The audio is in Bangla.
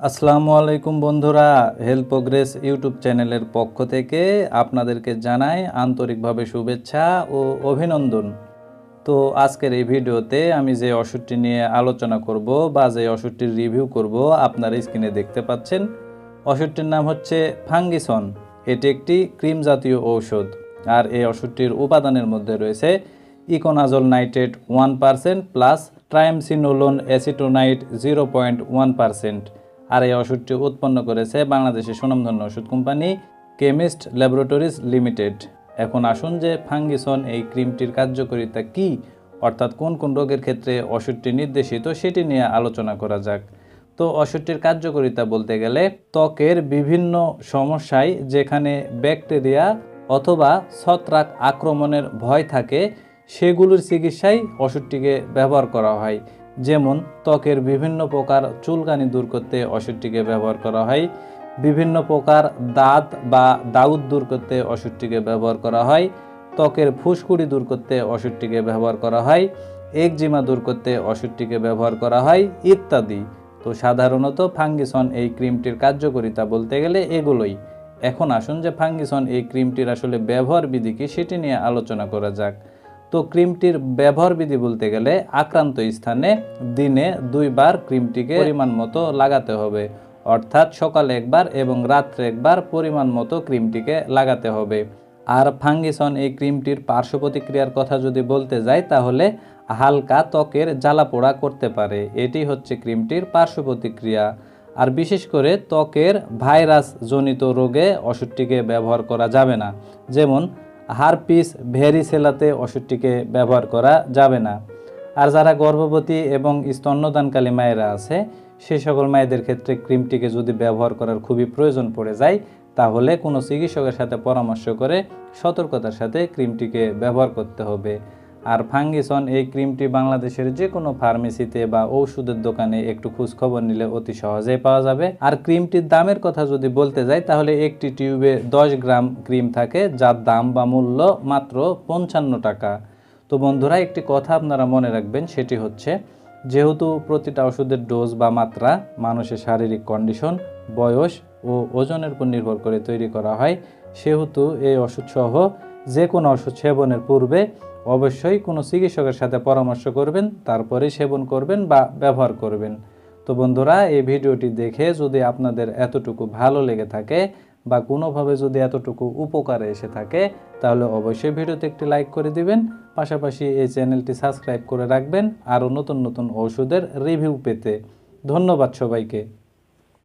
আসসালামু আলাইকুম বন্ধুরা হেলথ প্রোগ্রেস ইউটিউব চ্যানেলের পক্ষ থেকে আপনাদেরকে জানাই আন্তরিকভাবে শুভেচ্ছা ও অভিনন্দন। তো আজকের এই ভিডিওতে আমি যে ওষুধটি নিয়ে আলোচনা করব বা যে ওষুধটির রিভিউ করব আপনারা স্ক্রিনে দেখতে পাচ্ছেন, ওষুধটির নাম হচ্ছে ফাঙ্গিসন। এটি একটি ক্রিম জাতীয় ঔষধ আর এই ওষুধটির উপাদানের মধ্যে রয়েছে econazole nitrate one percent plus triamcinolone acetonide zero point one percent. আর এই ওষুধটি উৎপন্ন করেছে বাংলাদেশের সুনামধন্য ওষুধ কোম্পানি কেমিস্ট ল্যাবরেটরিজ লিমিটেড। এখন আসুন যে ফাঙ্গিসন এই ক্রিমটির কার্যকারিতা কি, অর্থাৎ কোন কোন রোগের ক্ষেত্রে ওষুধটি নির্দেশিত সেটি নিয়ে আলোচনা করা যাক। তো ওষুধটির কার্যকারিতা বলতে গেলে ত্বকের বিভিন্ন সমস্যায় যেখানে ব্যাকটেরিয়া অথবা ছত্রাক আক্রমণের ভয় থাকে, সেগুলোর চিকিৎসায় ওষুধটিকে ব্যবহার করা হয়। যেমন ত্বকের বিভিন্ন প্রকার চুলকানি দূর করতে ওষুধটিকে ব্যবহার করা হয়। বিভিন্ন প্রকার দাঁত বা দাউদ দূর করতে ওষুধটিকে ব্যবহার করা হয়। ত্বকের ফুসকুড়ি দূর করতে ওষুধটিকে ব্যবহার করা হয়। একজিমা দূর করতে ওষুধটিকে ব্যবহার করা হয়, ইত্যাদি। তো সাধারণত ফাঙ্গিসন এই ক্রিমটির কার্যকারিতা বলতে গেলে এগুলোই। এখন আসুন যে ফাঙ্গিসন এই ক্রিমটির আসলে ব্যবহার বিধি কি সেটি নিয়ে আলোচনা করা যাক। তো ক্রিমটির ব্যবহার বিধি বলতে গেলে আক্রান্ত স্থানে দিনে দুইবার ক্রিমটিকে পরিমাণ মতো লাগাতে হবে। অর্থাৎ সকালে একবার এবং রাত্রে একবার পরিমাণ মতো ক্রিমটিকে লাগাতে হবে। আর ফাঙ্গিসন এই ক্রিমটির পার্শ্ব প্রতিক্রিয়ার কথা যদি বলতে যাই, তাহলে হালকা ত্বকের জ্বালা পোড়া করতে পারে। এটি হচ্ছে ক্রিমটির পার্শ্ব প্রতিক্রিয়া। আর বিশেষ করে ত্বকের ভাইরাস জনিত রোগে ওষুধটিকে ব্যবহার করা যাবে না। যেমন হারপিস ভেরিসেলাতে ওষুধটিকে ব্যবহার করা যাবে না। আর যারা গর্ভবতী এবং স্তন্যদানকালী মায়েরা আছে সেই সকল মায়েদের ক্ষেত্রে ক্রিমটিকে যদি ব্যবহার করার খুবই প্রয়োজন পড়ে যায়, তাহলে কোনো চিকিৎসকের সাথে পরামর্শ করে সতর্কতার সাথে ক্রিমটিকে ব্যবহার করতে হবে। আর ফাঙ্গিসন এই ক্রিমটি বাংলাদেশের যে কোনো ফার্মেসিতে বা ঔষধের দোকানে একটু খোঁজ খবর নিলে অতি সহজেই পাওয়া যাবে। আর ক্রিমটির দামের কথা যদি বলতে যাই, তাহলে একটি টিউবে দশ গ্রাম ক্রিম থাকে, যার দাম বা মূল্য মাত্র পঞ্চান্ন টাকা। তো বন্ধুরা, একটি কথা আপনারা মনে রাখবেন, সেটি হচ্ছে যেহেতু প্রতিটা ওষুধের ডোজ বা মাত্রা মানুষের শারীরিক কন্ডিশন, বয়স ও ওজনের উপর নির্ভর করে তৈরি করা হয়, সেহেতু এই ওষুধসহ যে কোনো ওষুধ সেবনের পূর্বে অবশ্যই কোনো চিকিৎসকের সাথে পরামর্শ করবেন, তারপরে সেবন করবেন বা ব্যবহার করবেন। তো বন্ধুরা, এই ভিডিওটি দেখে যদি আপনাদের এতটুকু ভালো লেগে থাকে বা কোনোভাবে যদি এতটুকু উপকারে এসে থাকে, তাহলে অবশ্যই ভিডিওতে একটি লাইক করে দিবেন, পাশাপাশি এই চ্যানেলটি সাবস্ক্রাইব করে রাখবেন, আরও নতুন নতুন ওষুধের রিভিউ পেতে। ধন্যবাদ সবাইকে।